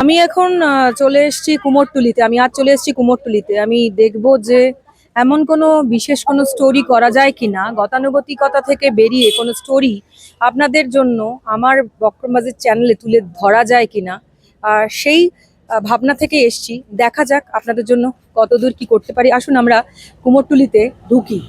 আমি এখন চলে এসেছি কুমোরটুলিতে। আমি আজ চলে এসেছি কুমোরটুলিতে। আমি দেখব যে এমন কোনো বিশেষ কোনো স্টোরি করা যায় কি না গতানুগতিকতা থেকে বেরিয়ে কোনো স্টোরি আপনাদের জন্য আমার বক্রমবাজের চ্যানেলে তুলে ধরা যায় কি না আর সেই ভাবনা থেকে এসছি। দেখা যাক আপনাদের জন্য কতদূর কি করতে পারি। আসুন আমরা কুমোরটুলিতে ঢুকি।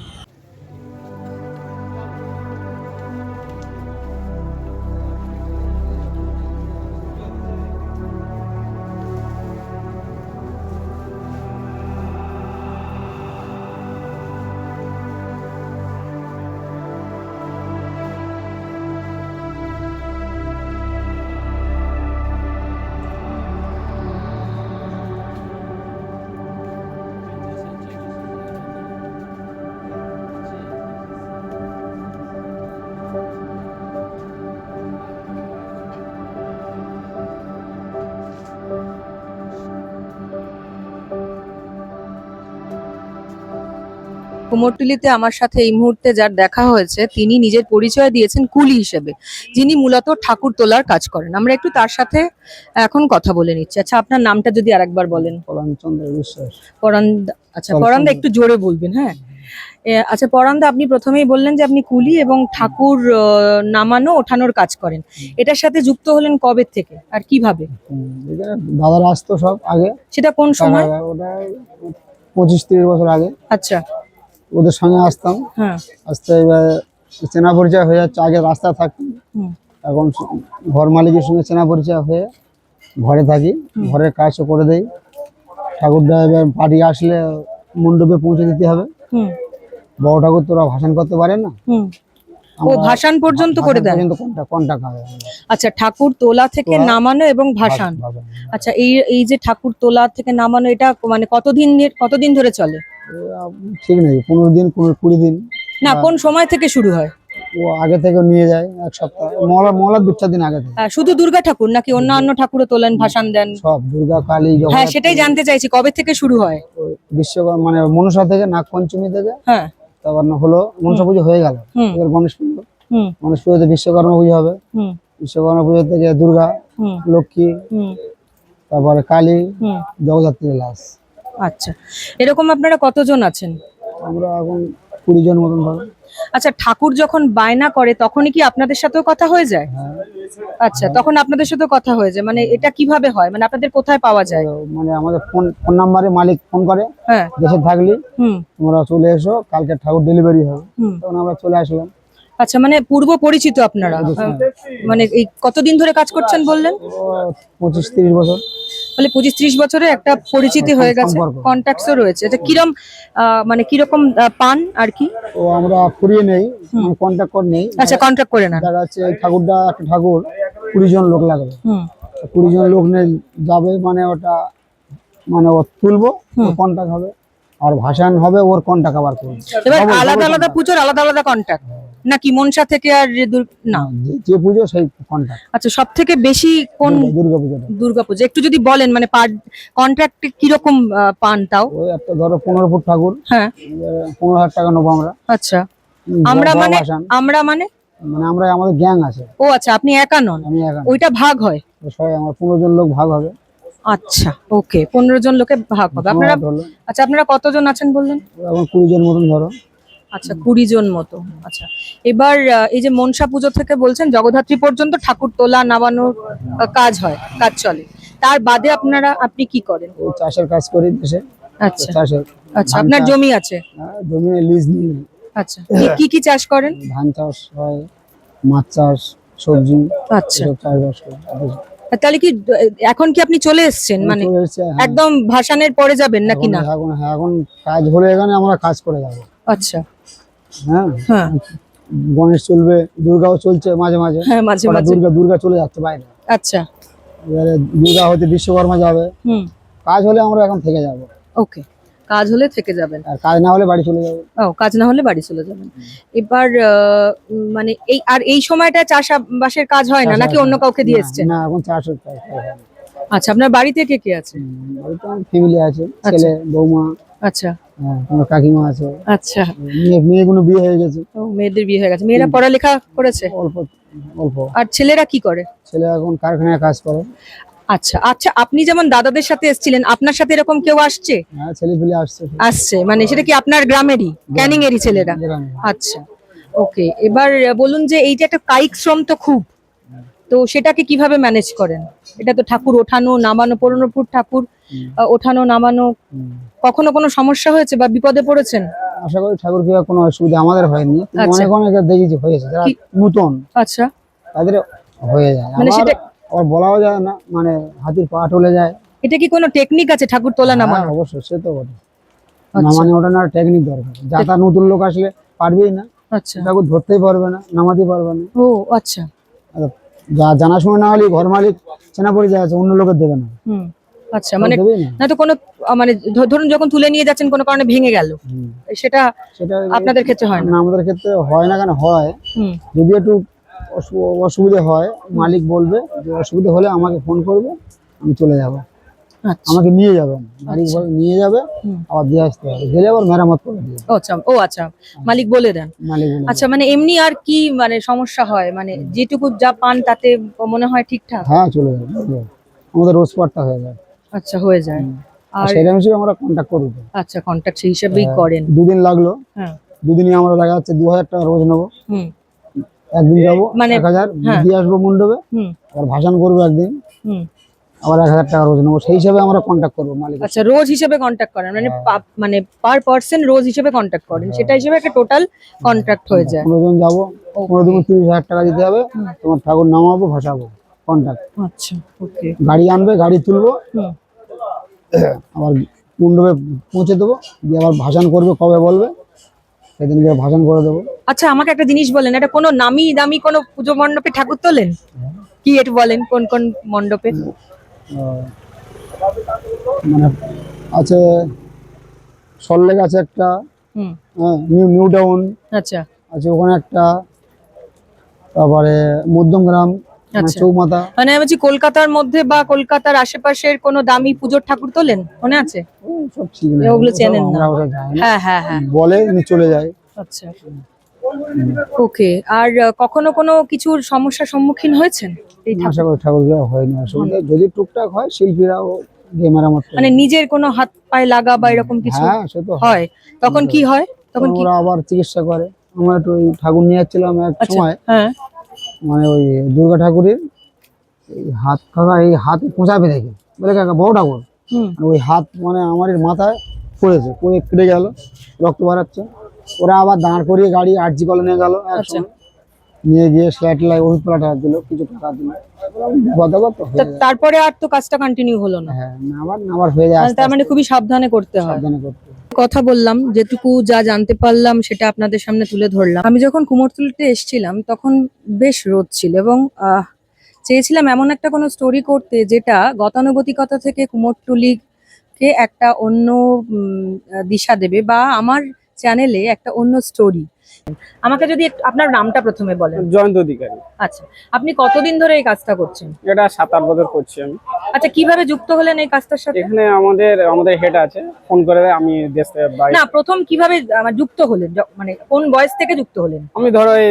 কুমোরটুলিতে আমার সাথে এই মুহূর্তে যার দেখা হয়েছে তিনি নিজের পরিচয় দিয়েছেন কুলি হিসেবে যিনি মূলত ঠাকুর তোলার কাজ করেন। আমরা একটু তার সাথে এখন কথা বলে নিচ্ছি। আচ্ছা আপনার নামটা যদি আরেকবার বলেন। পরাণচন্দ্র বিশ্বাস। পরান্দা আচ্ছা পরান্দা একটু জোরে বলবেন হ্যাঁ? আচ্ছা পরান্দা আপনি প্রথমেই বললেন যে আপনি কুলি এবং ঠাকুর নামানো ওঠানোর কাজ করেন। এটার সাথে যুক্ত হলেন কবে থেকে? আর কীভাবে? দাদারা আসতো সব আগে। সেটা কোন সময়? ওটা পঁচিশ তিরিশ বছর আগে। আচ্ছা। ওদের সঙ্গে আসতাম। হ্যাঁ। আসতে এবার চেনা পরিচয় হয়ে যাচ্ছে আগে রাস্তা থাকতাম। এখন ঘর মালিকের সঙ্গে চেনা পরিচয় হয়ে ঘরে থাকি ঘরের কাজও করে দেই। ঠাকুরটা এবার পার্টি আসলে মণ্ডপে পৌঁছে দিতে হবে। হুম। বড় ঠাকুর তোরা ভাষণ করতে পারে না। ও ভাসান পর্যন্ত করে দেন পর্যন্ত কোনটা কন্টাক্ট হবে? আচ্ছা ঠাকুর তোলা থেকে নামানো এবং ভাসান। ভাসান। আচ্ছা এই এই যে ঠাকুর তোলা থেকে নামানো এটা মানে কতদিন কতদিন ধরে চলে? ঠিক নেই পনেরো দিন পনেরো কুড়ি দিন। না কোন সময় থেকে শুরু হয়? ও আগে থেকে নিয়ে যায় এক সপ্তাহ। মহলা মহলার দু চার দিন আগে থেকে। শুধু দুর্গা ঠাকুর নাকি অন্যান্য ঠাকুরও তোলেন ভাসান দেন? সব দুর্গা কালী হ্যাঁ সেটাই জানতে চাইছি কবে থেকে শুরু হয়? বিশ্বকর্মা মানে মনসা থেকে নাগ পঞ্চমী থেকে হ্যাঁ। তারপর হলো মনসা পুজো হয়ে গেল। এবার গণেশ পুজো। হুম। গণেশ পুজোতে বিশ্বকর্মা পুজো হবে। হুম। বিশ্বকর্মা পুজো থেকে দুর্গা লক্ষ্মী তারপরে কালী জগদ্ধাত্রী লাস আচ্ছা। এরকম আপনারা কতজন আছেন? আমরা এখন কুড়ি জন মতন ধরো। আচ্ছা ঠাকুর যখন বায়না করে তখনই কি আপনাদের সাথেও কথা হয়ে যায়? হ্যাঁ। আচ্ছা তখন আপনাদের সাথেও কথা হয়ে যায়। মানে এটা কীভাবে হয়? মানে আপনাদের কোথায় পাওয়া যায়? মানে আমাদের ফোন ফোন নাম্বারে মালিক ফোন করে। হ্যাঁ। দেশে থাকলি হুম। তোমরা চলে এসো কালকে ঠাকুর ডেলিভারি হবে। তখন আমরা চলে আসলাম। আচ্ছা মানে পূর্ব পরিচিত আপনারা? হ্যাঁ। মানে এই কতদিন ধরে কাজ করছেন বললেন? পঁচিশ তিরিশ বছর। মানে পঁচিশ ত্রিশ বছরে একটা পরিচিতি হয়ে গেছে। সম্পর্ক। কন্ট্যাক্টসও রয়েছে। এটা কিরম মানে কীরকম পান আর কি? ও আমরা ফুরিয়ে নেই কন্ট্যাক্ট করে নেই। আচ্ছা কন্ট্রাক্ট করে নেন। দেখা যাচ্ছে এই ঠাকুরটা একটা ঠাকুর কুড়ি জন লোক লাগবে। কুড়ি জন লোক নেই যাবে মানে ওটা মানে ও তুলবো কন্ট্যাক্ট হবে। আর ভাসান হবে ওর কন্ট্যাক্ট আবার করবে। এবার আলাদা আলাদা। পুজোর আলাদা আলাদা কন্ট্যাক্ট নাকি মনসা থেকে আর না। যে- পুজো সেই কন্ট্যাক্ট আচ্ছা সব থেকে বেশি কোন দুর্গা পুজোটা? দুর্গাপুজো একটু যদি বলেন মানে পার কন্ট্রাক্ট কীরকম পান তাও? ওই একটা ধরো পনেরো ফুট ঠাকুর হ্যাঁ। পনেরো হাজার টাকা নেব আমরা। আচ্ছা। আমরা মানে আমরা মানে? মানে আমরা আমাদের গ্যাং আছে। ও আচ্ছা আপনি একা নন? আমি একা ওইটা ভাগ হয়? সবাই আমার পনেরো জন লোক ভাগ হবে। আচ্ছা ওকে পনেরো জন লোকে ভাগ হবে। আপনারা পনেরো আচ্ছা আপনারা কতজন আছেন বললেন? কুড়ি জন মতন ধরো। আচ্ছা কুড়ি জন মতো আচ্ছা। এবার এই যে মনসা পুজো থেকে বলছেন জগদ্ধাত্রী পর্যন্ত ঠাকুর তোলা নামানোর কাজ হয় কাজ চলে। তার বাদে আপনারা আপনি কি করেন? চাষের কাজ করি দেশে। আচ্ছা। চাষের আচ্ছা আপনার জমি আছে? হ্যাঁ, জমি লিজ নিই। আচ্ছা কি- কি চাষ করেন? ধান চাষ হয় মাছ চাষ সবজি আচ্ছা। চাষবাস তাহলে কি এখন কি আপনি চলে এসেছেন? মানে। একদম ভাসানের পরে যাবেন নাকি না? এখন কাজ হলে এখানে আমরা কাজ করে যাব। আচ্ছা। হ্যাঁ? হ্যাঁ। গণেশ চলবে দুর্গাও চলছে মাঝে মাঝে। হ্যাঁ মাঝে মাঝে। দুর্গা দুর্গা চলে যাচ্ছে বাইরে। আচ্ছা। এবারে দুর্গা হতে বিশ্বকর্মা যাবে। হুম। কাজ হলে আমরা এখন থেকে যাব। ওকে। কাজ হলে থেকে যাবেন। আর কাজ না হলে বাড়ি চলে যাব। ও কাজ না হলে বাড়ি চলে যাবেন। এবার মানে এই আর এই সময়টা চাষাবাসের কাজ হয় না? নাকি অন্য কাউকে দিয়ে এসছেন? না এখন চাষ হচ্ছে। আচ্ছা আপনার বাড়িতে কে কে আছে? বাড়িতে ফ্যামিলি আছে। ছেলে বৌমা। আচ্ছা। হ্যাঁ কাকিমা আছে। আচ্ছা। মেয়েগুলো বিয়ে হয়ে গেছে। মেয়েদের বিয়ে হয়ে গেছে। মেয়েরা পড়ালেখা করেছে? অল্প অল্প। আর ছেলেরা কি করে? ছেলে এখন কারখানায় কাজ করে। আচ্ছা আচ্ছা আপনি যেমন দাদাদের সাথে এসেছিলেন আপনার সাথে এরকম কেউ আসছে? হ্যাঁ ছেলে পেলে আসছে। আসছে মানে সেটা কি আপনার গ্রামেরই? ক্যানিং এরই ছেলেরা? আচ্ছা ওকে এবার বলুন যে এই যে একটা কায়িক শ্রম তো খুব। তো সেটাকে কীভাবে ম্যানেজ করেন? এটা তো ঠাকুর ওঠানো নামানো পুরনোপুর ঠাকুর ওঠানো নামানো কখনো কোনো সমস্যা হয়েছে বা বিপদে পড়েছেন? আশা করি ঠাকুর কিবা কোনো অসুবিধা আমাদের হয়নি। আচ্ছা। অনেক অনেক দেখেছি হয়েছে যারা নতুন আচ্ছা। তাদের হয়ে যায়। মানে সেটা- আবার বলাও যায় না মানে হাতির পা টলে যায়। এটা কি কোনো টেকনিক আছে ঠাকুর তোলা হ্যাঁ, নামানো অবশ্যই সে তো বটে। নামানো নামানি ওটা না টেকনিক দরকার। যাতা নতুন লোক আসলে পারবেই না। আচ্ছা। ঠাকুর ধরতেই পারবে না নামাতে পারবে না। ও আচ্ছা। আর যা জানাশোনা না হলে ঘর মালিক চেনা পরিচয় আছে অন্য লোকের দেবে না। আচ্ছা মানে না। তো কোনো মানে ধরুন যখন তুলে নিয়ে যাচ্ছেন কোনো কারণে ভেঙে গেল। সেটা সেটা আপনাদের ক্ষেত্রে হয় না। আমাদের ক্ষেত্রে হয় না কেন হয়? যদি একটু অসুবিধে হয় মালিক বলবে যে অসুবিধা হলে আমাকে ফোন করবে আমি চলে যাব। আমাকে নিয়ে যাবেন মালিক বলে নিয়ে যাবে। আবার দিয়ে আসতে হবে। গেলে আবার মেরামত করে দিয়ে ও আচ্ছা ও আচ্ছা। মালিক বলে দেন। মালিক আচ্ছা মানে এমনি আর কি মানে সমস্যা হয়? মানে যেটুকু যা পান তাতে মনে হয় ঠিকঠাক? হ্যাঁ চলে যাবে আমাদের রোজ পাটটা হয়ে যায়। আচ্ছা হয়ে যায়। আর আর সেটা হিসেবে আমরা কন্ট্যাক্ট করি আচ্ছা কন্ট্যাক্ট সেই হিসাবেই হ্যাঁ। করেন। দুদিন লাগল। হ্যাঁ। দুদিনই আমরা দেখা যাচ্ছে দু হাজার টাকা রোজ নেব। হুম। একদিন যাব মানে- এক হাজার হ্যাঁ। দিয়ে আসব মণ্ডপে হুম। আবার ভাষণ করব একদিন। হুম। আবার এক হাজার টাকা রোজ নেব। সেই হিসাবে আমরা কন্ট্যাক্ট করব মালিক আচ্ছা রোজ হিসেবে কন্ট্যাক্ট করেন? মানে হ্যাঁ। পা- মানে পার পার্সন রোজ হিসেবে কন্ট্যাক্ট করেন? সেটা হিসেবে একটা টোটাল কন্ট্রাক্ট হয়ে যায়। পনেরো জন যাব. পনেরো দিন তিরিশ হাজার টাকা দিতে হবে। তোমার ঠাকুর নামাবো ভাসাবো কন্ট্যাক্ট আচ্ছা ওকে গাড়ি আনবে গাড়ি তুলবো। আবার মণ্ডপে পৌঁছে দেবো। দিয়ে আবার ভাষণ করবে কবে বলবে? সেদিন গিয়ে ভাষণ করে দেবো। আচ্ছা আমাকে একটা জিনিস বলেন এটা কোনো নামি দামি কোনো পুজো মণ্ডপে ঠাকুর তোলেন? কি এটা বলেন কোন কোন মণ্ডপে? মানে আছে সল্লেক আছে একটা হুম। হ্যাঁ নিউ নিউ টাউন। আচ্ছা। আছে ওখানে একটা তারপরে মধ্যমগ্রাম মানে আচ্ছা। চৌমাথা। মানে বলছি কলকাতার মধ্যে বা কলকাতার আশেপাশের কোনো দামি পুজোর ঠাকুর তোলেন? মনে আছে? সব ওগুলো চেনেন না। হ্যাঁ হ্যাঁ হ্যাঁ। বলে চলে যায়। আচ্ছা। ওকে আর কখনো কোনো কিছুর সমস্যার সম্মুখীন হয়েছেন? আশা করি ঠাকুর হয়নি অসুবিধা যদি টুকটাক হয় শিল্পীরাও মানে নিজের কোনো হাত পায়ে লাগা বা এরকম কিছু হ্যাঁ হয়। হয়। তখন কি হয়? তখন কি ওরা আবার চিকিৎসা করে। আমরা একটু ঠাকুর নিয়ে যাচ্ছিলাম এক আচ্ছা সময়। হ্যাঁ। মানে ওই দুর্গা ঠাকুরের হাত কাকা এই হাতে কোঁচাবে দেখে। বলে কাকা বড় ঠাকুর। ওই হাত মানে আমার মাথায় পড়েছে পড়ে কেটে গেল রক্ত বাড়াচ্ছে ওরা আবার দাঁড় করিয়ে গাড়ি আরজি কলে নিয়ে গেল আচ্ছা। নিয়ে গিয়ে স্ল্যাট লাই ওষুধ পালা টাকা দিল কিছু টাকা দিল। তারপরে আর তো কাজটা কন্টিনিউ হলো না। হ্যাঁ আবার আবার হয়ে যায় তার মানে খুবই সাবধানে করতে হয়। সাবধানে করতে। কথা বললাম যেটুকু যা জানতে পারলাম সেটা আপনাদের সামনে তুলে ধরলাম। আমি যখন কুমোরটুলিতে এসেছিলাম তখন বেশ রোদ ছিল এবং আহ, চেয়েছিলাম এমন একটা কোনো স্টোরি করতে যেটা গতানুগতিকতা থেকে কুমোরটুলিকে একটা অন্য দিশা দেবে বা আমার চ্যানেলে একটা অন্য স্টোরি আমাকে যদি আপনার নামটা প্রথমে বলেন। জয়ন্ত অধিকারী। আচ্ছা আপনি কতদিন ধরে এই কাজটা করছেন? এটা সাত আট বছর করছি আমি। আচ্ছা কীভাবে যুক্ত হলেন এই কাজটার সাথে? এখানে আমাদের আমাদের হেড আছে ফোন করে আমি দেশ থেকে বাইরে না প্রথম কীভাবে আহ, যুক্ত হলেন? মানে কোন বয়স থেকে যুক্ত হলেন? আমি ধরো এই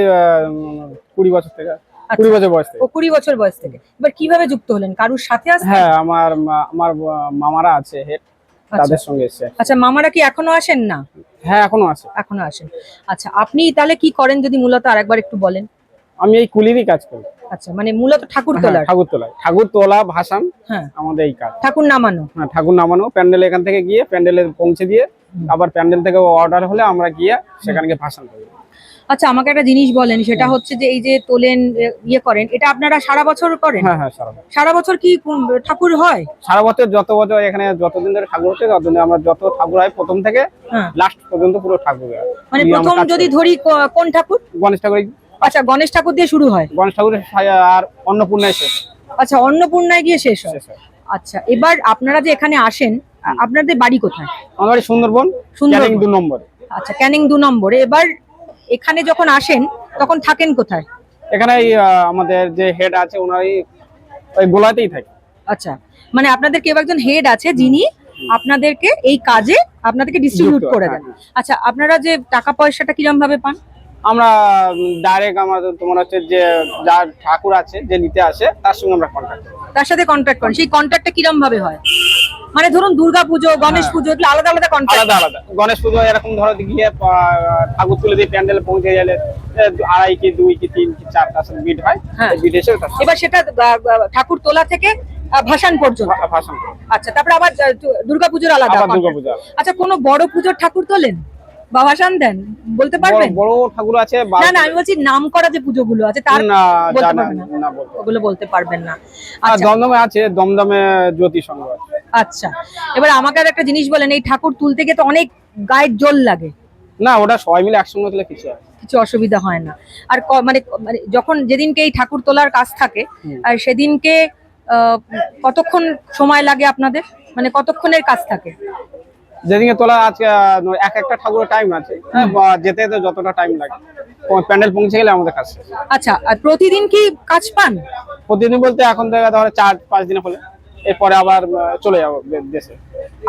কুড়ি বছর থেকে কুড়ি আচ্ছা বছর বয়স থেকে। ও কুড়ি বছর বয়স থেকে। এবার কীভাবে যুক্ত হলেন? কারুর সাথে হ্যাঁ আমার আমার মামারা আছে হেড। তাদের সঙ্গে এসে। আচ্ছা মামারা কি এখনও আসেন না? হ্যাঁ এখনও আসে। এখনও আসেন। আচ্ছা আপনি তাহলে কি করেন যদি মূলত আরেকবার একটু বলেন? আমি এই কুলিরই কাজ করি। আচ্ছা মানে মূলত ঠাকুর তোলা ঠাকুর তোলা ঠাকুর তোলা ভাসান হ্যাঁ। আমাদের এই কাজ। ঠাকুর নামানো? হ্যাঁ ঠাকুর নামানো প্যান্ডেল এখান থেকে গিয়ে প্যান্ডেলে পৌঁছে দিয়ে আবার প্যান্ডেল থেকে অর্ডার হলে আমরা গিয়ে সেখানে ভাসান করি আচ্ছা আমাকে একটা জিনিস বলেন সেটা হচ্ছে যে এই যে তোলেন ইয়ে করেন এটা আপনারা সারা বছর করেন? হ্যাঁ হ্যাঁ সারা বছর। সারা বছর কি কোন- ঠাকুর হয়? সারা বছর যত বছর এখানে যতদিন ধরে ঠাকুর হচ্ছে ততদিন আমরা যত ঠাকুর হয় প্রথম থেকে হ্যাঁ। লাস্ট পর্যন্ত পুরো ঠাকুর হয়। মানে এই আমরা প্রথম কাজ যদি করি। ধরি ক- কোন ঠাকুর? গণেশ ঠাকুর আচ্ছা গণেশ ঠাকুর দিয়ে শুরু হয়। গণেশ ঠাকুরের আর অন্নপূর্ণায় শেষ আচ্ছা অন্নপূর্ণায় গিয়ে শেষ হয়। শেষ হয়। আচ্ছা এবার আপনারা যে এখানে আসেন আ- আপনাদের বাড়ি কোথায়? আমার বাড়ি সুন্দরবন সুন্দরবন। ক্যানিং দু নম্বর। আচ্ছা ক্যানিং দু নম্বরে। এবার এখানে যখন আসেন তখন থাকেন কোথায়? এখানে আমাদের যে হেড আছে ওনারই ওই গোলাতেই থাকে। আচ্ছা মানে আপনাদের কেউ একজন হেড আছে যিনি আপনাদেরকে এই কাজে আপনাদেরকে ডিস্ট্রিবিউট করে হ্যাঁ, দেন। আচ্ছা আপনারা যে টাকা পয়সাটা কিরম ভাবে পান? আমরা ডাইরেক্ট আমাদের তোমার হচ্ছে যে যার ঠাকুর আছে যে নিতে আসে তার সঙ্গে আমরা কন্ট্যাক্ট করি। তার সাথে কন্ট্যাক্ট করেন। সেই কন্ট্যাক্টটা কিরম ভাবে হয়? মানে ধরুন দুর্গা পুজো গণেশ পুজো এগুলো আলাদা আলাদা কন্ট্যাক্ট আলাদা আলাদা। গণেশ পুজো এরকম ধরো গিয়ে ঠাকুর তুলে দিয়ে প্যান্ডেলে পৌঁছে গেলে আড়াই কি দুই কি তিন কি চার তার বিট হয়। হ্যাঁ। বিট এসে এবার সেটা ঠাকুর তোলা থেকে ভাসান পর্যন্ত? ভা- ভাষণ করে। আচ্ছা তারপরে আবার দুর্গাপুজোর আলাদা। আচ্ছা কোনো বড় পুজোর ঠাকুর তোলেন? বা ভাসান দেন বলতে পারবেন? বড় ঠাকুর আছে না না আমি বলছি নাম করা যে পুজোগুলো আছে তার না বলতে পারবেন না। না ওগুলো বলতে পারবেন না। আর আচ্ছা। দমদমে আছে দমদমে জ্যোতি সংঘ আচ্ছা। এবার আমাকে আর একটা জিনিস বলেন এই ঠাকুর তুলতে গিয়ে তো অনেক গায়ের জল লাগে। না ওটা সবাই মিলে একসঙ্গে তুলে কিছু কিছু অসুবিধা হয় না। আর মানে মানে যখন যেদিনকে এই ঠাকুর তোলার কাজ থাকে আর সেদিনকে কতক্ষণ সময় লাগে আপনাদের? মানে কতক্ষণের কাজ থাকে? যেদিকে তোলা আজকে এক একটা ঠাকুরের টাইম আছে। যেতে যেতে যতটা টাইম লাগে। প্যান্ডেল পৌঁছে গেলে আমাদের শেষ। আচ্ছা আর প্রতিদিন কি কাজ পান? প্রতিদিন বলতে এখন থেকে ধরো চার পাঁচ দিনে হলে। এরপরে আবার চলে যাব দেশে।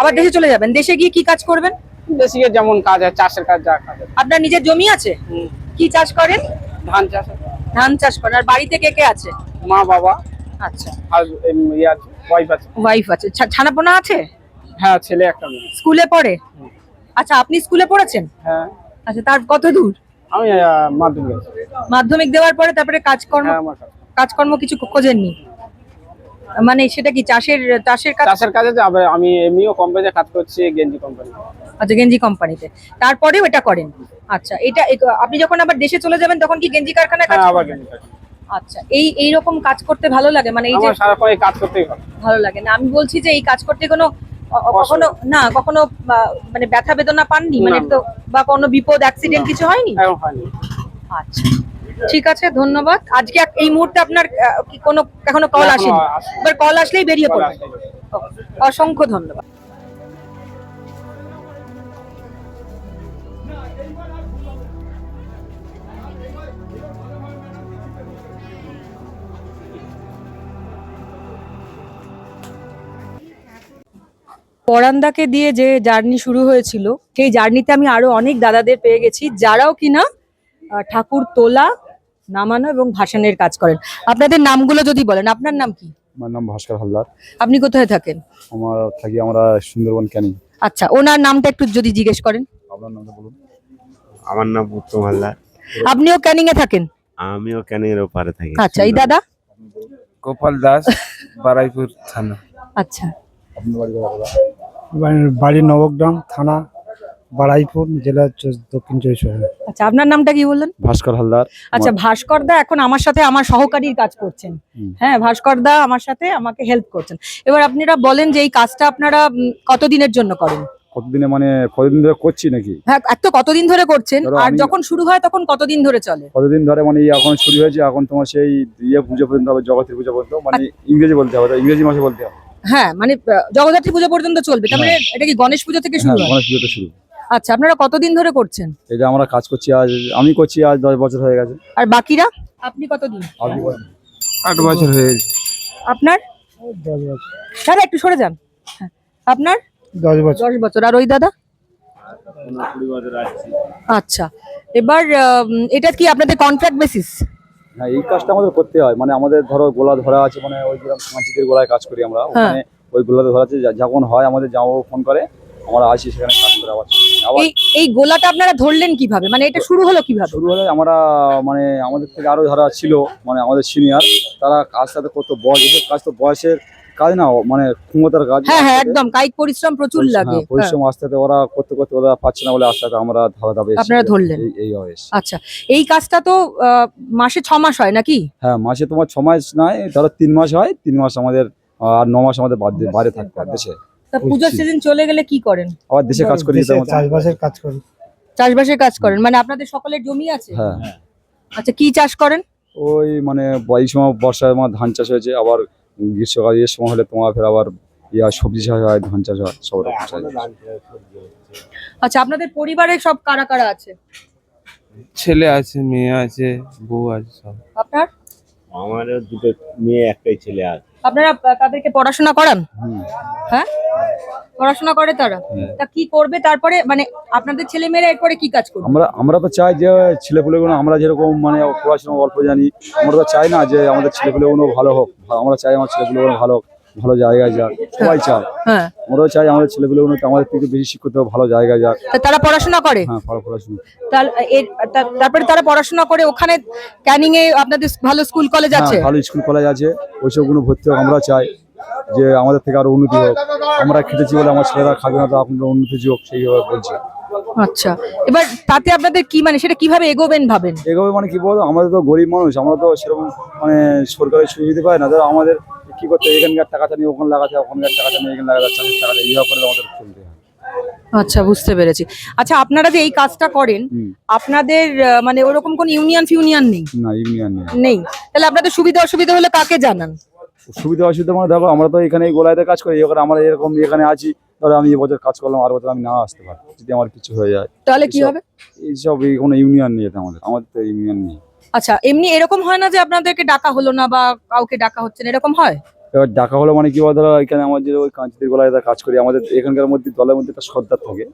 আবার দেশে চলে যাবেন? দেশে গিয়ে কি কাজ করবেন? দেশে গিয়ে যেমন কাজ হয় চাষের কাজ যা কাজ আপনার নিজের জমি আছে? কি চাষ করেন? ধান চাষ ধান চাষ করেন। আর বাড়িতে কে কে আছে? মা বাবা। আচ্ছা। আর ইয়ে আছে ওয়াইফ আছে। ওয়াইফ আছে। ছানাপোনা আছে? হ্যাঁ ছেলে একটা মেয়ে। স্কুলে পড়ে? আচ্ছা আপনি স্কুলে পড়েছেন? হ্যাঁ। আচ্ছা তার কত দূর? আমি মাধ্যমিক মাধ্যমিক দেওয়ার পরে তারপরে কাজকর্ম হ্যাঁ। কাজকর্ম কিছু খোঁজেননি? মানে সেটা কি চাষের চাষের কাজ? চাষের কাজে যাবে। আমি এমনিও কোম্পানিতে কাজ করছি গেঞ্জি কোম্পানি আচ্ছা গেঞ্জি কোম্পানিতে তারপরেও এটা করেন? আচ্ছা এটা আপনি যখন আবার দেশে চলে যাবেন তখন কি গেঞ্জি কারখানায় কাজ হ্যাঁ আবার গেঞ্জি আচ্ছা এই এই রকম কাজ করতে ভালো লাগে? মানে এই যে এই কাজ করতেই ভালো লাগে না। আমি বলছি যে এই কাজ করতে কোনো কখনো না কখনো মানে ব্যথা বেদনা পাননি? মানে তো বা কোনো বিপদ অ্যাক্সিডেন্ট কিছু হয়নি? আচ্ছা। ঠিক আছে ধন্যবাদ। আজকে এই মুহূর্তে আপনার কোনো এখনও কল আসেনি। এবার কল আসলেই বেরিয়ে। ও, অসংখ্য ধন্যবাদ। পরান্দাকে দিয়ে যে জার্নি শুরু হয়েছিল সেই জার্নিতে আমি আরও অনেক দাদাদের পেয়ে গেছি যারাও কিনা ঠাকুর তোলা নামানো এবং ভাসানের কাজ করেন। আপনাদের নামগুলো যদি বলেন আপনার নাম কি? আমার নাম ভাস্কর হালদার। আপনি কোথায় থাকেন? আমার থাকি আমরা সুন্দরবন ক্যানিং। আচ্ছা ওনার নামটা একটু যদি জিজ্ঞেস করেন। আপনার নামটা বলুন। আমার নাম উত্তম হালদার। আপনিও ক্যানিং এ থাকেন? আমিও ক্যানিংয়ের ওপারে থাকি। আচ্ছা এই দাদা? গোপাল দাস বারাইপুর থানা। আচ্ছা। আপনার বাড়ি কোথায়? বাড়ি- নবগ্রাম থানা বাড়াইপুর জেলা দক্ষিণ চব্বিশ আচ্ছা আপনার নামটা কি বললেন? ভাস্কর হালদার। আচ্ছা ভাস্কর দা এখন আমার সাথে আমার সহকারীর কাজ করছেন। হ্যাঁ ভাস্কর দা আমার সাথে আমাকে হেল্প করছেন। এবার আপনারা বলেন যে এই কাজটা আপনারা কতদিনের জন্য করেন? কতদিনে মানে কতদিন ধরে করছি নাকি? হ্যাঁ এক তো কতদিন ধরে করছেন? আর যখন শুরু হয় তখন কতদিন ধরে চলে? কতদিন ধরে মানে এই এখন শুরু হয়েছে এখন তোমার সেই ইয়ে পুজো পর্যন্ত হবে জগতের পুজো পর্যন্ত মানে ইংরেজি বলতে হবে তো ইংরেজি মাসে বলতে হবে। হ্যাঁ মানে জগদ্ধাত্রী পুজো পর্যন্ত চলবে। তার মানে এটা কি গণেশ পুজো থেকে শুরু হ্যাঁ হয়? গণেশ পুজোতে শুরু। আচ্ছা আপনারা কতদিন ধরে করছেন? এটা আমরা কাজ করছি আজ আমি করছি আজ দশ বছর হয়ে গেছে। আর বাকিরা? আপনি কতদিন। আট বছর হয়ে গেছে। আপনার? দাদা একটু সরে যান। হ্যাঁ। আপনার? দশ বছর। দশ বছর। আর ওই দাদা? আচ্ছা এবার এটা কি আপনাদের কন্ট্রাক্ট বেসিস হ্যাঁ এই কাজটা আমাদের করতে হয়। মানে আমাদের ধরো গোলা ধরা আছে মানে ওই যেরকম সামাজিকের গোলায় কাজ করি আমরা। হ্যাঁ। ওখানে ওই গোলাতে ধরা আছে যখন হয় আমাদের যাও ফোন করে আমরা আসি সেখানে কাজ করে আবার এই এই গোলাটা আপনারা ধরলেন কীভাবে? মানে এটা শুরু হলো কীভাবে? শুরু হলে আমরা মানে আমাদের থেকে আরও যারা ছিল মানে আমাদের সিনিয়র তারা কাজটা তো করতো বয়স কাজ তো বয়সের কাজ না মানে ক্ষমতার কাজ হ্যাঁ হ্যাঁ একদম কায়িক পরিশ্রম প্রচুর লাগে। হ্যাঁ, পরিশ্রম আস্তে আস্তে ওরা করতে করতে ওরা পাচ্ছে না বলে আস্তে আস্তে আমরা ধারা ধাপে আপনারা ধরলেন। এই- এই বয়স হ্যাঁ। আচ্ছা এই কাজটা তো আহ, মাসে ছ মাস হয় নাকি? হ্যাঁ মাসে তোমার ছ মাস নয় ধরো তিন মাস হয় তিন মাস আমাদের আহ, আর ন মাস আমাদের বাদ- বাইরে থাকতে হয় দেশে। তা পুজোর সিজন চলে গেলে কি করেন? আবার দেশে কাজ করি চাষবাসের কাজ করি। চাষবাসের কাজ করেন মানে আপনাদের সকলের জমি আছে? হ্যাঁ। আচ্ছা কি চাষ করেন? ওই মানে এই সময় বর্ষায় আমার ধান চাষ হয়েছে আবার গ্রীষ্মকাল এর সময় হলে তোমার ফের আবার ইয়া সবজি চাষ হয় ধান চাষ হয় সব রকম চাষ আচ্ছা আপনাদের পরিবারে সব কারা কারা আছে? ছেলে আছে মেয়ে আছে বউ আছে সব। আপনার? আমারও দুটো মেয়ে একটাই ছেলে আছে। আপনারা তাদেরকে পড়াশোনা করান? হ্যাঁ? পড়াশোনা করে তারা। তা কি করবে? তারপরে মানে আপনাদের ছেলে মেয়েরা এরপরে কি কাজ করবে? আমরা আমরা তো চাই যে ছেলেপুলেগুলো আমরা যেরকম মানে পড়াশোনা অল্প জানি আমরা তো চাই না যে আমাদের ছেলেপুলেগুলো ভালো হোক আমরা চাই আমার ছেলেপুলেগুলো ভালো হোক। ভালো জায়গায় যাক সবাই চায়। হ্যাঁ। আমরাও চাই আমাদের ছেলেপুলেগুলো আমাদের থেকে বেশি শিক্ষিত ভালো জায়গায় যাক। তা তারা পড়াশোনা করে? হ্যাঁ ভালো পড়াশোনা। তার- এর- তা- তারপরে তারা পড়াশোনা করে ওখানে ক্যানিং এ আপনাদের ভালো স্কুল কলেজ আছে? হ্যাঁ, ভালো স্কুল কলেজ আছে। ওইসবগুলো ভর্তি হোক আমরা চাই যে আমাদের থেকে আরও উন্নতি হোক। আমরা খেটেছি বলে আমার ছেলেরা খাবে না তো আপনার উন্নতি হোক সেইভাবে বলছি। আচ্ছা। এবার তাতে আপনাদের কি মানে সেটা কীভাবে এগোবেন ভাবেন? এভাবে মানে কি বলতো? আমাদের তো গরিব মানুষ আমরা তো সেরকম মানে সরকারি সুবিধা পাই না। ধরো আমাদের কি করতে এখানকার টাকাটা নিয়ে ওখানে লাগাতে ওখানকার টাকাটা নিয়ে এখানে লাগাতে চাষের টাকাটা এইভাবে করে আমাদের চলতে হয়। আচ্ছা বুঝতে পেরেছি। আচ্ছা আপনারা যে এই কাজটা করেন আপনাদের মানে ওরকম কোন ইউনিয়ন ফিউনিয়ন নেই? না ইউনিয়ন নেই। নেই। তাহলে আপনাদের সুবিধা অসুবিধা হলে কাকে জানান? সুবিধা অসুবিধা মানে দেখো আমরা তো এখানে এই গোলাইতে কাজ করি এবার আমরা এরকম এখানে আছি ধরো আমি এবছর কাজ করলাম আর বছর আমি না আসতে পারি যদি আমার কিছু হয়ে যায়। তাহলে কি হবে? এইসব কোনো ইউনিয়ন এতে আমাদের আমাদের তো ইউনিয়ন নেই। আচ্ছা এমনি এরকম হয় না যে আপনাদেরকে ডাকা হলো না বা কাউকে ডাকা হচ্ছে না এরকম হয়? এবার ডাকা হলো মানে কি বল ধরো এখানে আমার যে ওই কাঁচিদের গোলায় কাজ করি আমাদের এখানকার মধ্যে দলের মধ্যে একটা সর্দার থাকে।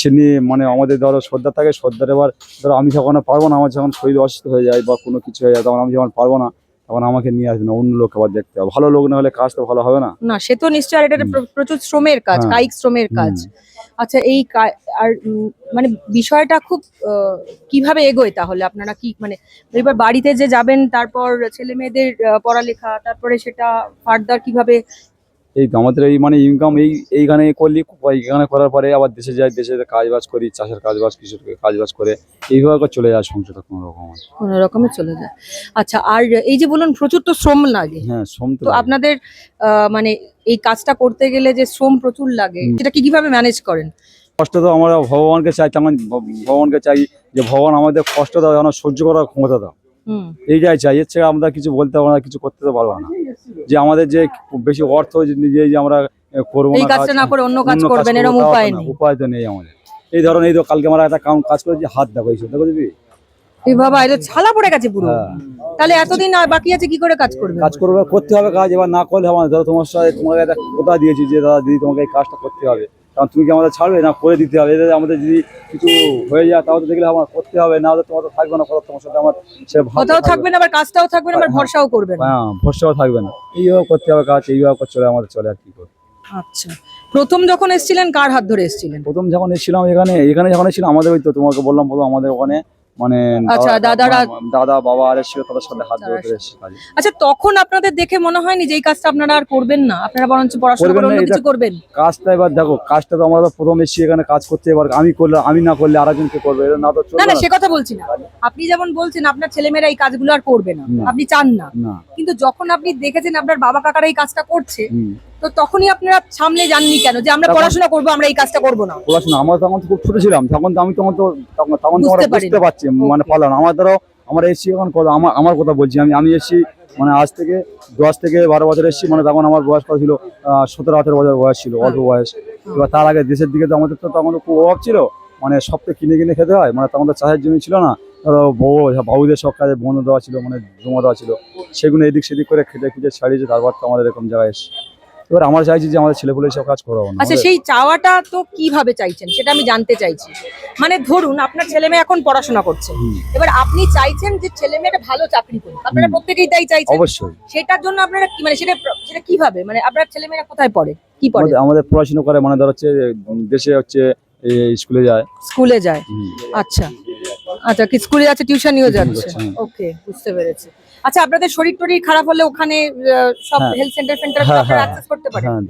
সে নিয়ে মানে আমাদের ধরো সর্দার থাকে সর্দার এবার ধরো আমি যখন পারব না আমার যখন শরীর অসুস্থ হয়ে যায় বা কোনো কিছু হয়ে যায় তখন আমি যখন পারব না তখন আমাকে নিয়ে আসবে না অন্য লোক আবার দেখতে হবে। ভালো লোক না হলে কাজ তো ভালো হবে না। না সে তো নিশ্চয় আর এটা প্রচুর শ্রমের কাজ হ্যাঁ। কায়িক শ্রমের কাজ। আচ্ছা এই আর মানে বিষয়টা খুব কীভাবে এগোয় তাহলে? আপনারা কি মানে এবার বাড়িতে যে যাবেন তারপর ছেলে মেয়েদের পড়ালেখা তারপরে সেটা ফার্দার কীভাবে এই আমাদের এই মানে ইনকাম এই এইখানে করলি এইখানে করার পরে আবার দেশে যাই দেশে কাজ বাজ করি চাষের কাজ বাজ কিছু কাজ বাজ করে এইভাবে চলে যায় সংসারটা কোনো রকম। কোনো রকমে চলে যায়। আচ্ছা আর এই যে বলুন প্রচুর তো শ্রম লাগে। হ্যাঁ শ্রম তো আপনাদের মানে এই কাজটা করতে গেলে যে শ্রম প্রচুর লাগে। সেটা কি কীভাবে ম্যানেজ করেন? কষ্ট তো আমরা ভগবানকে চাই তেমন ভগবানকে চাই যে ভগবান আমাদের কষ্ট দাও যেন সহ্য করার ক্ষমতা দাও। হুম। এইটাই চাই এর থেকে আমরা কিছু বলতে পারব না কিছু করতে তো পারব না। যে আমাদের যে বেশি অর্থ যে আমরা করব এই না কাজটা না করে অন্য কাজ করবেন এরকম উপায় নেই। উপায় তো নেই আমাদের। এই ধরুন এই তো কালকে আমরা একটা কাজ করেছি হাত দেখো এইসব দেখো দিদি। এই বাবা এটা ছালা পড়ে গেছে পুরো। হ্যাঁ। তাহলে এতদিন আর বাকি আছে কি করে কাজ করবে? কাজ করবে করতে হবে কাজ এবার না করলে হবে না। ধরো তোমার সাথে তোমাকে একটা কথা দিয়েছি যে দাদা দিদি তোমাকে এই কাজটা করতে হবে। কারণ তুমি কি আমাদের ছাড়বে? না করে দিতে হবে। এদের আমাদের যদি কিছু হয়ে যায় তাহলে তো দেখলে আমার করতে হবে। না হলে তোমার তো থাকবে না কথা তোমার সাথে আমার সে কথাও থাকবে। না আবার কাজটাও থাকবে না আবার ভরসাও ভরসাও না। হ্যাঁ ভরসাও থাকবে না। এইভাবে করতে হবে কাজ এইভাবে করতে চলে আমাদের চলে আর কি করবে আচ্ছা। প্রথম যখন এসেছিলেন কার হাত ধরে এসেছিলেন? প্রথম যখন এসেছিলাম এখানে এখানে যখন এসেছিলাম আমাদের ওই তো তোমাকে বললাম প্রথম আমাদের ওখানে মানে আচ্ছা, দাদা- দাদারা- দাদা বাবা আর এসেছিল তাদের সাথে হাত ধরে ধরে আচ্ছা তখন আপনাদের দেখে মনে হয়নি যে এই কাজটা আপনারা আর করবেন না? আপনারা বরঞ্চ পড়াশোনা করবেন করে অন্য কিছু করবেন? কাজটা এবার দেখো কাজটা তো আমরা তো প্রথম এসেছি এখানে কাজ করতে এবার আমি করলে আমি না করলে আরেকজন কে করবে না তো না না সে কথা বলছি না। আপনি যেমন বলছেন আপনার ছেলেমেয়েরা এই কাজগুলো আর করবে না। আপনি চান না। কিন্তু যখন আপনি দেখেছেন আপনার বাবা কাকারা এই কাজটা করছে। তো তখনই আপনারা সামনে যাননি কেন? যে আমরা পড়াশোনা করব আমরা এই কাজটা করব না। পড়াশোনা আমরা তখন খুব ছোট ছিলাম তখন তো আমি তখন তো তখন তো আমরা বুঝতে পারছি মানে. পারলাম আমার ধরো আমরা এসেছি এখন কথা আমার আমার কথা বলছি আমি আমি এসেছি মানে আজ থেকে দশ থেকে বারো বছর এসেছি মানে তখন আমার বয়স কত ছিল? সতেরো আঠেরো বছর বয়স ছিল অল্প বয়স। এবার তার আগে দেশের দিকে তো আমাদের তো তখন খুব অভাব ছিল মানে সব তো কিনে কিনে খেতে হয় মানে তখন তো চাষের জমি ছিল না। ধরো বউ বাবুদের সব কাজে বন্ধ দেওয়া ছিল মানে জমা দেওয়া ছিল। সেগুলো এদিক সেদিক করে খেটে খুঁজে ছাড়িয়েছে তারপর তো আমাদের এরকম জায়গায় এসেছি। এবার আমরা চাইছি যে আমাদের ছেলেপুলে সব কাজ করাবো না আচ্ছা সেই চাওয়াটা তো কীভাবে চাইছেন? সেটা আমি জানতে চাইছি। মানে ধরুন আপনার ছেলে মেয়ে এখন পড়াশোনা করছে। এবার আপনি চাইছেন যে ছেলে মেয়েটা ভালো চাকরি করুক। আপনারা প্রত্যেকেই তাই চাইছেন? অবশ্যই। সেটার জন্য আপনারা কি মানে সেটা সেটা কীভাবে? মানে আপনার ছেলে মেয়েরা কোথায় পড়ে? কি পড়ে? আমাদের পড়াশোনা করে মানে ধর হচ্ছে দেশে হচ্ছে স্কুলে যায়। স্কুলে যায়। আচ্ছা। আচ্ছা কি স্কুলে যাচ্ছে টিউশনিও যাচ্ছে। ওকে বুঝতে পেরেছি। আচ্ছা আপনাদের শরীর টরীর খারাপ হলে ওখানে সব হ্যাঁ। হেলথ সেন্টার সেন্টার হ্যাঁ, হ্যাঁ। অ্যাক্সেস করতে হ্যাঁ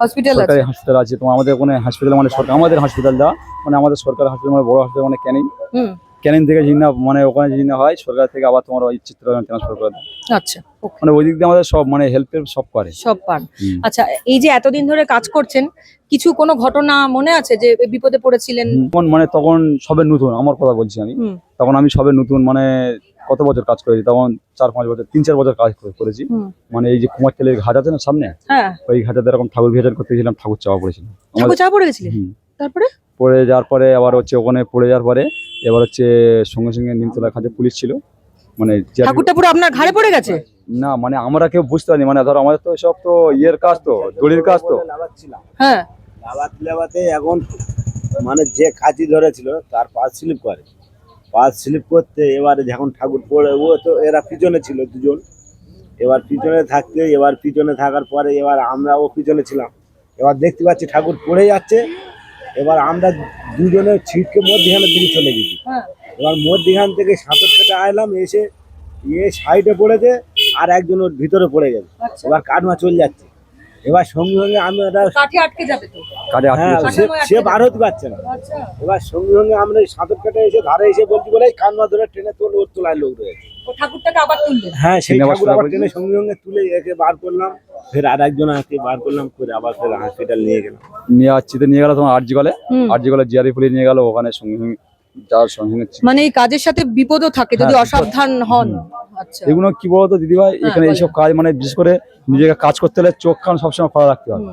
হসপিটাল আছে। সরকারি আছে তোমার আমাদের ওখানে হসপিটাল মানে সরকার আমাদের হসপিটালটা মানে আমাদের সরকার হাসপাতাল মানে বড় হসপিটাল মানে ক্যানিং। হুম। ক্যানিং থেকে যিনি না মানে ওখানে যিনি না হয় সরকার থেকে আবার তোমার ওই চিত্রগ্রাম ট্রান্সফার করে দেয়। আচ্ছা মানে ওই দিক দিয়ে আমাদের সব মানে হেল্পের সব করে। সব পান আচ্ছা এই যে এতদিন ধরে কাজ করছেন কিছু কোনো ঘটনা মনে আছে যে বিপদে পড়েছিলেন? মানে তখন সবে নতুন আমার কথা বলছি আমি। তখন আমি সবে নতুন মানে কত বছর কাজ করেছি? তখন চার পাঁচ বছর তিন চার বছর কাজ করেছি। মানে এই যে কুমার তেলের ঘাট আছে না সামনে? হ্যাঁ। ওই ঘাটে এরকম ঠাকুর বিসর্জন করতে গেছিলাম ঠাকুর চাওয়া পড়েছিলাম তারপরে? পড়ে যাওয়ার পরে আবার হচ্ছে ওখানে পড়ে যাওয়ার পরে এবার হচ্ছে সঙ্গে সঙ্গে নিমতলা খাতে পুলিশ ছিল। মানে যে- ঠাকুরটা পুরো আপনার ঘাড়ে পড়ে গেছে? না মানে আমরা কেউ বুঝতে পারিনি। মানে ধরো আমাদের তো সব তো ইয়ের কাজ তো দড়ির কাজ তো। হ্যাঁ। এখন মানে যে কাঁচি ধরেছিল তার পাঁচ স্লিপ করে। পাঁচ স্লিপ করতে এবারে যখন ঠাকুর পড়ে ও তো এরা পিছনে ছিল দুজন। এবার পিছনে থাকতে এবার পিছনে থাকার পরে এবার আমরাও পিছনে ছিলাম। এবার দেখতে পাচ্ছি ঠাকুর পড়ে যাচ্ছে এবার আমরা দুজনে ছিটকে মধ্যখানের দিকে চলে গেছি। হ্যাঁ। এবার মধ্যখান থেকে সাঁতর কেটে আইলাম এসে ইয়ে সাইডে পড়েছে আর একজন ওর ভিতরে পড়ে গেছে। আচ্ছা। এবার কাঠমা চলে যাচ্ছে। এবার সঙ্গে সঙ্গে আমি ওটা কাঠে আটকে যাবে তো। হ্যাঁ আটকে সে সে বার হতে পারছে না। আচ্ছা। এবার সঙ্গে সঙ্গে আমরা সাঁতার কাটে এসে ধারে এসে বলছি বলে কান্না ধরে ট্রেনে তোল ওর তোলায় লোক রয়েছে। ঠাকুরটাকে আবার তুললেন। হ্যাঁ সেই ঠাকুর আবার তোলা ট্রেনে সঙ্গে সঙ্গে তুলে একে বার করলাম ফের আর একজন আজকে বার করলাম করে আবার ফের হসপিটাল নিয়ে গেলাম। নিয়ে আসছিতে নিয়ে গেল তোমার আরজি কলে? হুম। আরজি কলে জিআরই পুলিশ নিয়ে গেল ওখানে সঙ্গে সঙ্গে যাওয়ার সঙ্গে সঙ্গে মানে এই কাজের সাথে বিপদও থাকে যদি হ্যাঁ, অসাবধান হন। আচ্ছা। এগুলো কি বলতো দিদিভাই? এখানে এইসব কাজ মানে বিশেষ করে নিজেকে কাজ করতে হলে চোখ কান সবসময় খোলা রাখতে হবে।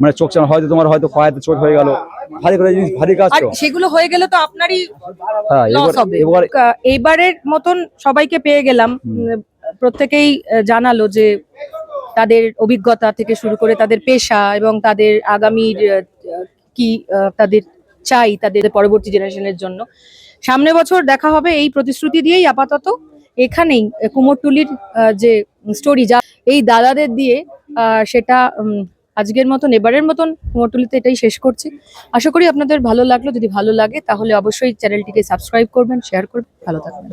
মানে চোখ চান হয়তো তোমার হয়তো পায়েতে চোট হয়ে গেল ভারী করে জিনিস ভারী কাজ তো। সেগুলো হয়ে গেলে তো আপনারই হ্যাঁ লস হবে। মতন সবাইকে পেয়ে গেলাম। প্রত্যেকেই জানালো যে তাদের অভিজ্ঞতা থেকে শুরু করে তাদের পেশা এবং তাদের আগামীর কি তাদের চাই তাদের পরবর্তী জেনারেশনের জন্য। সামনে বছর দেখা হবে এই প্রতিশ্রুতি দিয়েই আপাতত। এখানেই কুমোরটুলির যে স্টোরি যা এই দাদাদের দিয়ে সেটা আজকের মতন, এবারের মতন কুমোরটুলিতে এটাই শেষ করছি। আশা করি আপনাদের ভালো লাগল। যদি ভালো লাগে তাহলে অবশ্যই চ্যানেলটিকে সাবস্ক্রাইব করবেন শেয়ার করবেন। ভালো থাকবেন।